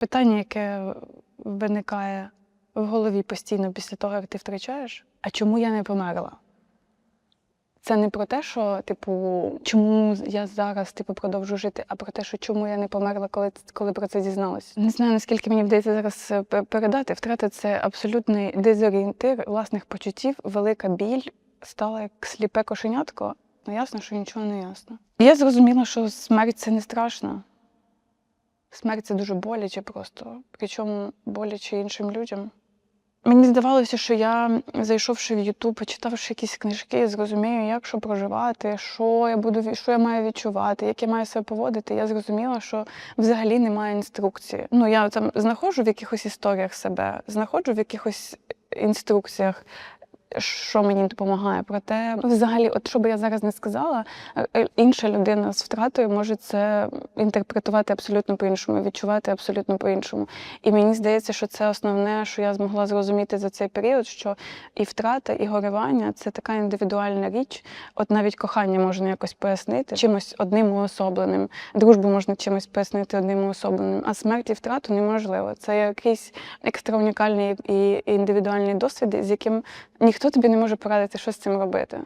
Питання, яке виникає в голові постійно після того, як ти втрачаєш, а чому я не померла? Це не про те, що, типу, чому я зараз типу, продовжу жити, а про те, що чому я не померла, коли, коли про це дізналась. Не знаю, наскільки мені вдається зараз е, передати. Втрата це абсолютний дезорієнтир власних почуттів, велика біль, стала як сліпе кошенятко. Ну ясно, що нічого не ясно. Я зрозуміла, що смерть це не страшно. Смерть це дуже боляче просто, причому боляче іншим людям. Мені здавалося, що я, зайшовши в Ютуб, почитавши якісь книжки, зрозумію, як що проживати, що я буду що я маю відчувати, як я маю себе поводити. Я зрозуміла, що взагалі немає інструкції. Ну я там знаходжу в якихось історіях себе, знаходжу в якихось інструкціях. Що мені допомагає, проте взагалі, от що би я зараз не сказала, е, е, інша людина з втратою може це інтерпретувати абсолютно по-іншому, відчувати абсолютно по-іншому. І мені здається, що це основне, що я змогла зрозуміти за цей період, що і втрата, і горювання це така індивідуальна річ. От навіть кохання можна якось пояснити чимось одним уособленим, дружбу можна чимось пояснити одним уособленим, а смерть і втрату неможливо. Це якийсь екстра унікальний і індивідуальний досвід, з яким ніхто тобі не може порадити, що з цим робити.